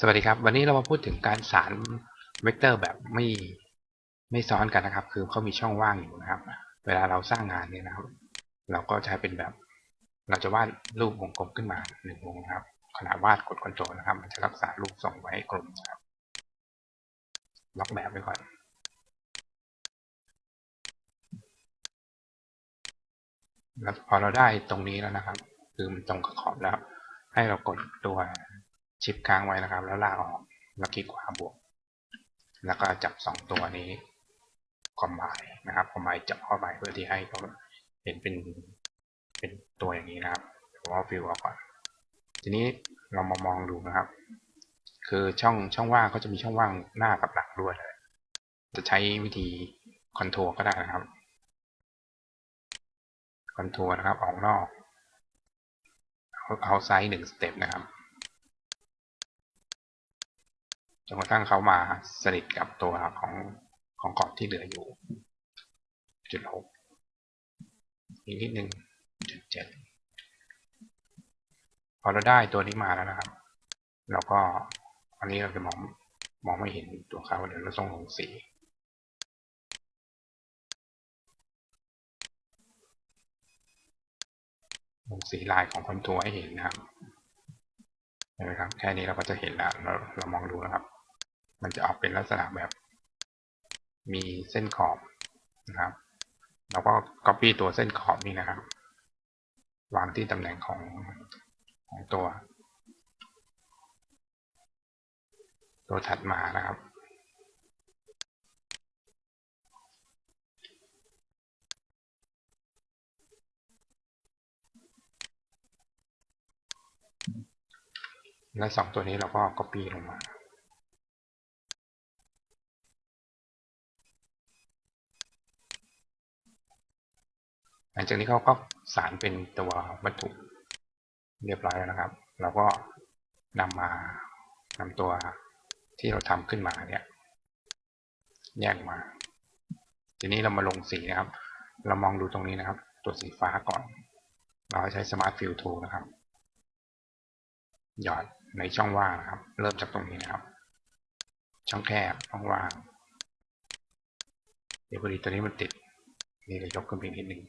สวัสดีครับ วันนี้เรามาพูดถึงการสารเวกเตอร์แบบไม่ไม่ซ้อนกันนะครับ คือเขามีช่องว่างอยู่นะครับ เวลาเราสร้างงานเนี่ยนะครับ เราก็ใช้เป็นแบบ เราจะวาดรูปวงกลมขึ้นมาหนึ่งวงนะครับขณะวาดกดคอนโทรลนะครับ มันจะรักษารูปส่งไว้กลมนะครับล็อกแบบไว้ก่อน แล้วพอเราได้ตรงนี้แล้วนะครับ คือมันตรงกับขอบแล้ว ให้เรากดตัว ชิปค้างไว้นะครับ แล้วลากออก แล้วคลิกขวาบวก แล้วก็จับสองตัวนี้คอมไบนะครับคอมไบจับเข้าไปเพื่อที่ให้เขาเห็นเป็นเป็นตัวอย่างนี้นะครับผมเอาฟิวออกก่อน ทีนี้เรามามองดูนะครับ คือช่องช่องว่างเขาจะมีช่องว่างหน้ากับหลังด้วยเลยจะใช้วิธีคอนโทรก็ได้นะครับคอนโทรนะครับออกนอกเอาไซส์หนึ่งสเต็ปนะครับ จนกระทั่งเขามาสนิทกับตัวของของกรอบที่เหลืออยู่จุดหกอีกนิดหนึ่งจุดเจ็ดพอเราได้ตัวนี้มาแล้วนะครับเราก็อันนี้เราจะมองมองไม่เห็นตัวเขาเดี๋ยวเราต้องลงสีลงสีลายของคอนทัวร์ให้เห็นนะครับเห็นไหมครับ แค่นี้เราก็จะเห็นแล้วเราเรามองดูนะครับ มันจะออกเป็นลักษณะแบบ มีเส้นขอบนะครับ เราก็ copy ตัวเส้นขอบนี้นะครับ วางที่ตำแหน่งของของตัว ตัวถัดมานะครับและสองตัวนี้เราก็ copy ลงมา ลังจากนี้เขาก็สารเป็นตัววัตถุเรียบร้อยแล้วนะครับ เราก็นำมานำตัวที่เราทำขึ้นมาเนี่ย แยกมา ทีนี้เรามาลงสีนะครับ เรามองดูตรงนี้นะครับ ตัวสีฟ้าก่อน เราใช้ Smart Fill Tool นะครับ หยอดในช่องว่างนะครับ เริ่มจากตรงนี้นะครับ ช่องแคบช่องว่าง เดี๋ยวพอดีตัวนี้มันติด นี่เรายกขึ้นไปนิดนึง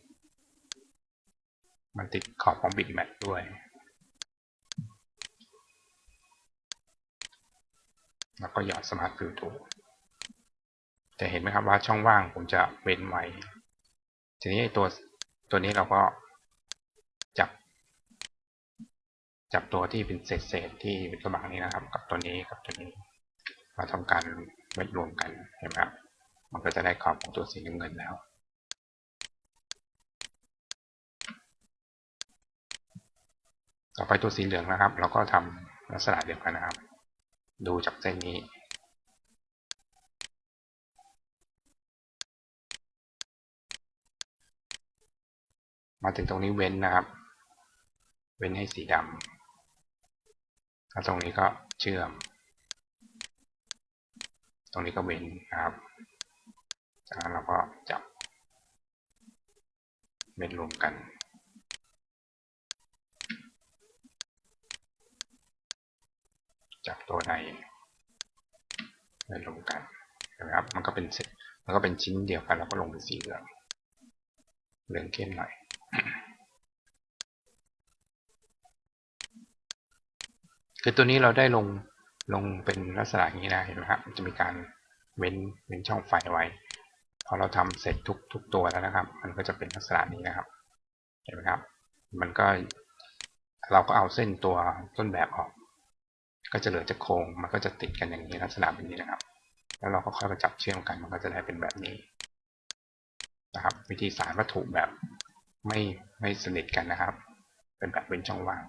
มันติดขอบของบิตแมทด้วย แล้วก็หยอดสมาร์ทฟิลทูจะเห็นไหมครับว่าช่องว่างผมจะเว้นไว้ ทีนี้ตัวตัวนี้เราก็จับ จับตัวที่เป็นเศษเศษที่เป็นกระบังนี้นะครับ กับตัวนี้กับตัวนี้มาทำการเม็ดรวมกันเห็นไหมครับมันก็จะได้ขอบของตัวสีน้ำเงินแล้ว ต่อไปตัวสีเหลืองนะครับ เราก็ทำลักษณะเดียวกันนะครับ ดูจากเส้นนี้มาถึงตรงนี้เว้นนะครับ เว้นให้สีดำแล้วตรงนี้ก็เชื่อม ตรงนี้ก็เว้นนะครับ จากนั้นเราก็จับเม็ดรวมกัน จับ ตัวในเม็ดรวมกันนะครับ มันก็เป็นเสร็จมันก็เป็นชิ้นเดียวกันแล้วก็ลงเป็นสีเหลืองเหลืองเข้มหน่อยคือตัวนี้เราได้ลงลงเป็นลักษณะอย่างนี้นะเห็นไหมครับจะมีการเว้นเว้นช่องไฟไว้ พอเราทำเสร็จทุกทุกตัวแล้วนะครับ มันก็จะเป็นลักษณะนี้นะครับ เห็นไหมครับ มันก็เราก็เอาเส้นตัวต้นแบบออก ก็จะเหลือจะโครงมันก็จะติดกันอย่างนี้ลักษณะแบบนี้นะครับ แล้วเราก็ค่อยมาจับเชื่อมกันมันก็จะได้เป็นแบบนี้นะครับ วิธีสารวัตถุแบบไม่ไม่สนิทกันนะครับ เป็นแบบเป็นช่องว่าง